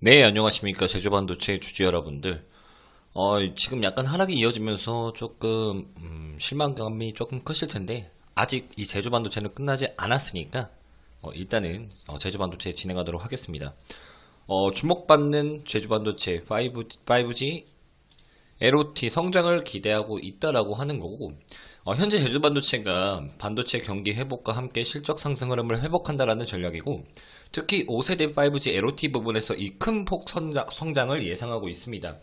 네, 안녕하십니까. 제주반도체 주주 여러분들. 어, 지금 약간 하락이 이어지면서 조금, 음, 실망감이 조금 크실 텐데, 아직 이 제주반도체는 끝나지 않았으니까, 어, 일단은, 어, 제주반도체 진행하도록 하겠습니다. 어, 주목받는 제주반도체 5, 5G LOT 성장을 기대하고 있다라고 하는 거고, 어, 현재 제주반도체가 반도체 경기 회복과 함께 실적 상승 흐름을 회복한다라는 전략이고, 특히 5세대 5G LOT 부분에서 이 큰 폭 성장을 예상하고 있습니다.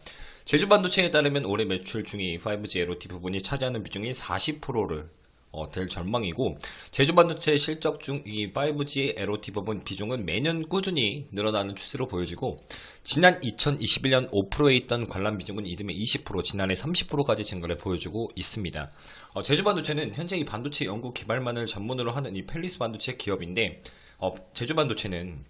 제주 반도체에 따르면 올해 매출 중에 5G LOT 부분이 차지하는 비중이 40%를 어, 될 전망이고 제주반도체 실적 중 이 5G LOT 부분 비중은 매년 꾸준히 늘어나는 추세로 보여지고 지난 2021년 5%에 있던 관람 비중은 이듬해 20% 지난해 30%까지 증가를 보여주고 있습니다. 어, 제주반도체는 현재 이 반도체 연구 개발만을 전문으로 하는 이 펠리스 반도체 기업인데 어, 제주 반도체는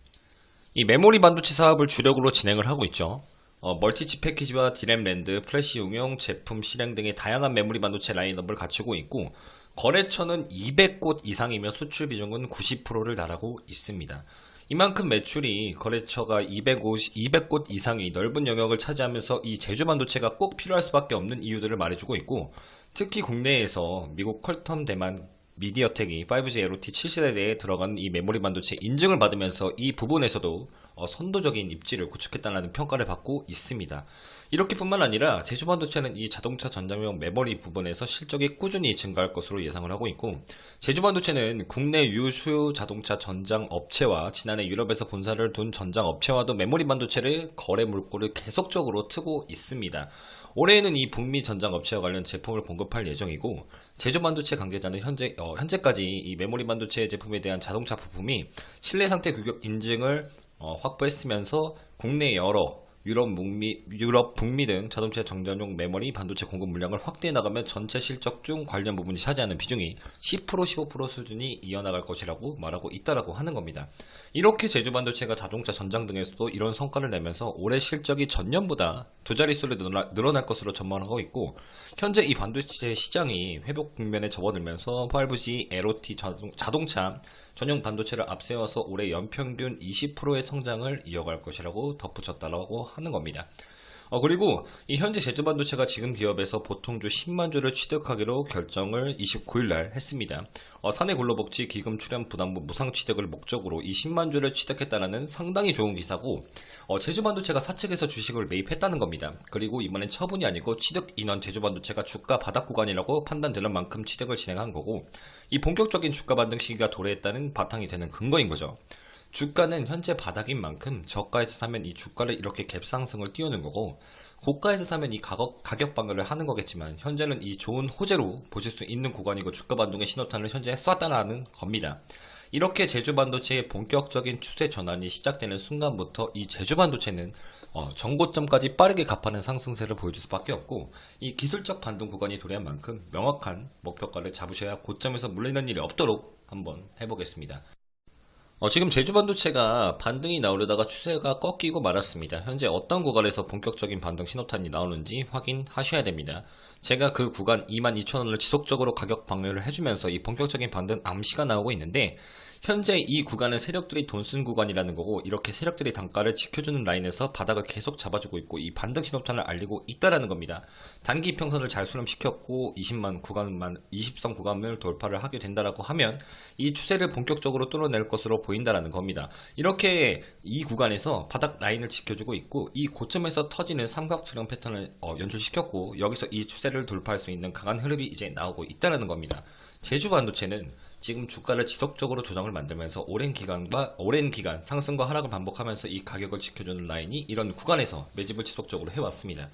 이 메모리 반도체 사업을 주력으로 진행을 하고 있죠. 어, 멀티칩 패키지와 디램 랜드, 플래시 응용, 제품 실행 등의 다양한 메모리 반도체 라인업을 갖추고 있고 거래처는 200곳 이상이며 수출 비중은 90%를 달하고 있습니다. 이만큼 매출이 거래처가 250, 200곳 이상의 넓은 영역을 차지하면서 이 제주 반도체가 꼭 필요할 수밖에 없는 이유들을 말해주고 있고 특히 국내에서 미국 퀄텀 대만 미디어텍이 5G LOT 7세대에 들어간 이 메모리 반도체 인증을 받으면서 이 부분에서도 어, 선도적인 입지를 구축했다는 평가를 받고 있습니다. 이렇게뿐만 아니라 제주 반도체는 이 자동차 전장용 메모리 부분에서 실적이 꾸준히 증가할 것으로 예상을 하고 있고 제주 반도체는 국내 유수 자동차 전장 업체와 지난해 유럽에서 본사를 둔 전장 업체와도 메모리 반도체를 거래 물꼬를 계속적으로 트고 있습니다. 올해에는 이 북미 전장 업체와 관련 제품을 공급할 예정이고 제주 반도체 관계자는 현재 어, 현재까지 이 메모리 반도체 제품에 대한 자동차 부품이 실내 상태 규격 인증을 어, 확보했으면서 국내 여러 유럽, 북미, 유럽, 북미 등 자동차 정전용 메모리 반도체 공급 물량을 확대해 나가면 전체 실적 중 관련 부분이 차지하는 비중이 10% 15% 수준이 이어나갈 것이라고 말하고 있다라고 하는 겁니다. 이렇게 제주 반도체가 자동차 전장 등에서도 이런 성과를 내면서 올해 실적이 전년보다 두 자릿수로 늘어날 것으로 전망하고 있고 현재 이 반도체 시장이 회복 국면에 접어들면서 5G, LOT 자동- 자동차 전용 반도체를 앞세워서 올해 연평균 20%의 성장을 이어갈 것이라고 덧붙였다라고 하는 겁니다. 어, 그리고 이 현재 제주반도체가 지금 기업에서 보통주 10만 주를 취득하기로 결정을 29일 날 했습니다. 어, 사내 근로복지 기금 출연 부담부 무상 취득을 목적으로 이 10만 주를 취득했다는 상당히 좋은 기사고 어, 제주반도체가 사측에서 주식을 매입했다는 겁니다. 그리고 이번엔 처분이 아니고 취득 인원 제주반도체가 주가 바닥 구간이라고 판단되는 만큼 취득을 진행한 거고 이 본격적인 주가 반등 시기가 도래했다는 바탕이 되는 근거인 거죠. 주가는 현재 바닥인 만큼 저가에서 사면 이 주가를 이렇게 갭상승을 띄우는 거고 고가에서 사면 이 가격, 가격 방어를 하는 거겠지만 현재는 이 좋은 호재로 보실 수 있는 구간이고 주가 반동의 신호탄을 현재 쐈다라는 겁니다. 이렇게 제주 반도체의 본격적인 추세 전환이 시작되는 순간부터 이 제주 반도체는 어, 정고점까지 빠르게 가파른 상승세를 보여줄 수밖에 없고 이 기술적 반등 구간이 도래한 만큼 명확한 목표가를 잡으셔야 고점에서 물리는 일이 없도록 한번 해보겠습니다. 어, 지금 제주 반도체가 반등이 나오려다가 추세가 꺾이고 말았습니다. 현재 어떤 구간에서 본격적인 반등 신호탄이 나오는지 확인하셔야 됩니다. 제가 그 구간 22,000원을 지속적으로 가격 방어를 해주면서 이 본격적인 반등 암시가 나오고 있는데 현재 이 구간은 세력들이 돈 쓴 구간이라는 거고 이렇게 세력들이 단가를 지켜주는 라인에서 바닥을 계속 잡아주고 있고 이 반등 신호탄을 알리고 있다라는 겁니다. 단기 평선을 잘 수렴시켰고 20만 구간만 20선 구간을 돌파를 하게 된다라고 하면 이 추세를 본격적으로 뚫어낼 것으로 보인다라는 겁니다. 이렇게 이 구간에서 바닥 라인을 지켜주고 있고 이 고점에서 터지는 삼각수렴 패턴을 어, 연출시켰고 여기서 이 추세를 돌파할 수 있는 강한 흐름이 이제 나오고 있다라는 겁니다. 제주 반도체는 지금 주가를 지속적으로 조정을 만들면서 오랜 기간과 오랜 기간 상승과 하락을 반복하면서 이 가격을 지켜주는 라인이 이런 구간에서 매집을 지속적으로 해왔습니다.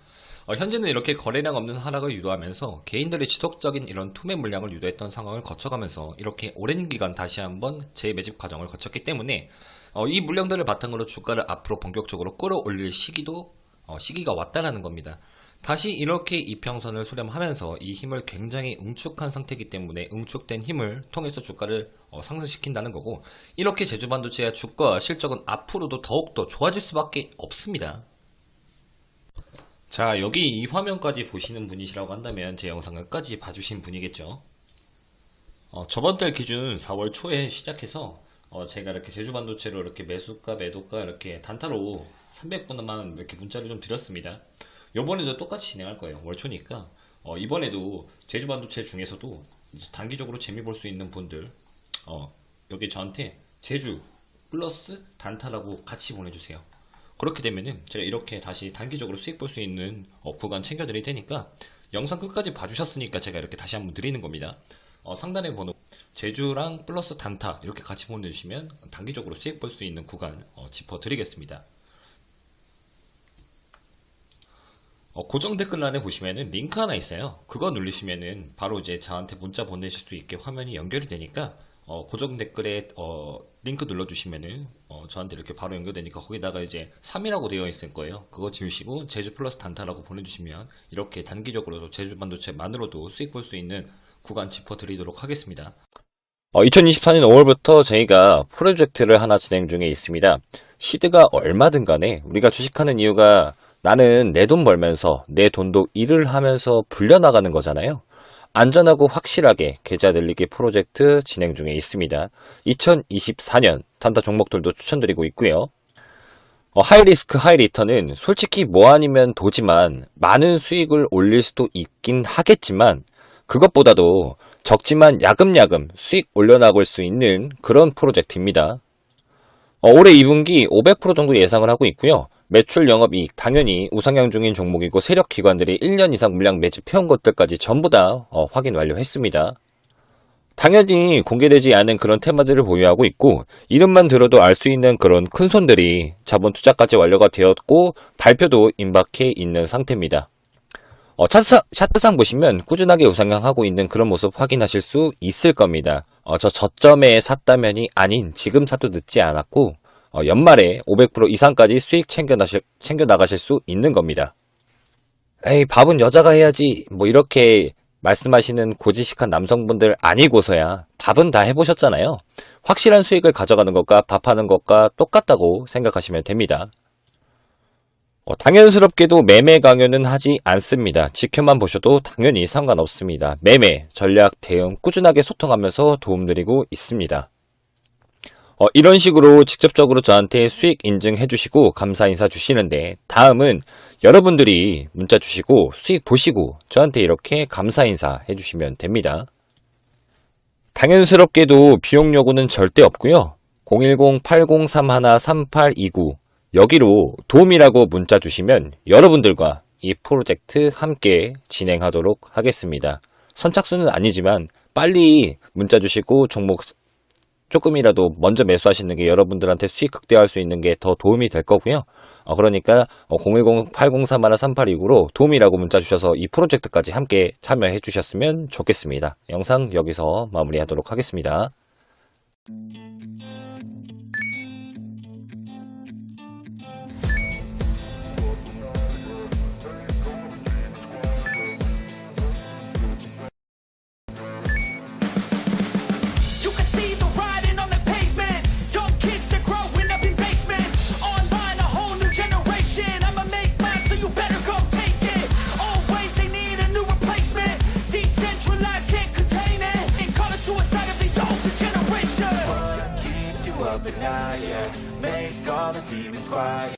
어, 현재는 이렇게 거래량 없는 하락을 유도하면서 개인들의 지속적인 이런 투매 물량을 유도했던 상황을 거쳐가면서 이렇게 오랜 기간 다시 한번 재매집 과정을 거쳤기 때문에 어, 이 물량들을 바탕으로 주가를 앞으로 본격적으로 끌어올릴 시기도 어, 시기가 왔다라는 겁니다. 다시 이렇게 이평선을 수렴하면서 이 힘을 굉장히 응축한 상태이기 때문에 응축된 힘을 통해서 주가를 어, 상승시킨다는 거고 이렇게 제주반도체의 주가 실적은 앞으로도 더욱더 좋아질 수밖에 없습니다. 자 여기 이 화면까지 보시는 분이시라고 한다면 제 영상을 끝까지 봐주신 분이겠죠. 어, 저번 달 기준 4월 초에 시작해서 어, 제가 이렇게 제주반도체로 이렇게 매수가 매도가 이렇게 단타로 300분만 이렇게 문자를 좀 드렸습니다. 이번에도 똑같이 진행할 거예요. 월초니까 어, 이번에도 제주 반도체 중에서도 이제 단기적으로 재미 볼 수 있는 분들 어, 여기 저한테 제주 플러스 단타라고 같이 보내주세요. 그렇게 되면은 제가 이렇게 다시 단기적으로 수익 볼 수 있는 어, 구간 챙겨드릴 테니까 영상 끝까지 봐주셨으니까 제가 이렇게 다시 한번 드리는 겁니다. 어, 상단에 번호 제주랑 플러스 단타 이렇게 같이 보내주시면 단기적으로 수익 볼 수 있는 구간 어, 짚어드리겠습니다. 어, 고정 댓글란에 보시면은 링크 하나 있어요. 그거 누르시면은 바로 이제 저한테 문자 보내실 수 있게 화면이 연결이 되니까 어, 고정 댓글에 어, 링크 눌러주시면은 어, 저한테 이렇게 바로 연결되니까 거기다가 이제 3이라고 되어 있을 거예요. 그거 지우시고 제주 플러스 단타라고 보내주시면 이렇게 단기적으로도 제주 반도체만으로도 수익 볼 수 있는 구간 짚어드리도록 하겠습니다. 어, 2024년 5월부터 저희가 프로젝트를 하나 진행 중에 있습니다. 시드가 얼마든 간에 우리가 주식하는 이유가 나는 내 돈 벌면서 내 돈도 일을 하면서 불려나가는 거잖아요. 안전하고 확실하게 계좌 늘리기 프로젝트 진행 중에 있습니다. 2024년 단타 종목들도 추천드리고 있고요. 어, 하이리스크 하이리턴은 솔직히 뭐 아니면 도지만 많은 수익을 올릴 수도 있긴 하겠지만 그것보다도 적지만 야금야금 수익 올려나갈 수 있는 그런 프로젝트입니다. 어, 올해 2분기 500% 정도 예상을 하고 있고요. 매출 영업이익 당연히 우상향 중인 종목이고 세력 기관들이 1년 이상 물량 매집해온 것들까지 전부 다 어, 확인 완료했습니다. 당연히 공개되지 않은 그런 테마들을 보유하고 있고 이름만 들어도 알 수 있는 그런 큰 손들이 자본 투자까지 완료가 되었고 발표도 임박해 있는 상태입니다. 어, 차트상, 차트상 보시면 꾸준하게 우상향하고 있는 그런 모습 확인하실 수 있을 겁니다. 어, 저 저점에 샀다면이 아닌 지금 사도 늦지 않았고 어, 연말에 500% 이상까지 수익 챙겨, 나실, 챙겨 나가실 수 있는 겁니다. 에이 밥은 여자가 해야지 뭐 이렇게 말씀하시는 고지식한 남성분들 아니고서야 밥은 다 해보셨잖아요. 확실한 수익을 가져가는 것과 밥하는 것과 똑같다고 생각하시면 됩니다. 어, 당연스럽게도 매매 강요는 하지 않습니다. 지켜만 보셔도 당연히 상관없습니다. 매매, 전략, 대응 꾸준하게 소통하면서 도움드리고 있습니다. 어, 이런 식으로 직접적으로 저한테 수익 인증해 주시고 감사 인사 주시는데 다음은 여러분들이 문자 주시고 수익 보시고 저한테 이렇게 감사 인사 해 주시면 됩니다. 당연스럽게도 비용 요구는 절대 없고요. 010-8031-3829 여기로 도움이라고 문자 주시면 여러분들과 이 프로젝트 함께 진행하도록 하겠습니다. 선착순은 아니지만 빨리 문자 주시고 종목 조금이라도 먼저 매수하시는 게 여러분들한테 수익 극대화할 수 있는 게 더 도움이 될 거고요. 어, 그러니까 010-803-3829로 도움이라고 문자 주셔서 이 프로젝트까지 함께 참여해 주셨으면 좋겠습니다. 영상 여기서 마무리하도록 하겠습니다. fire.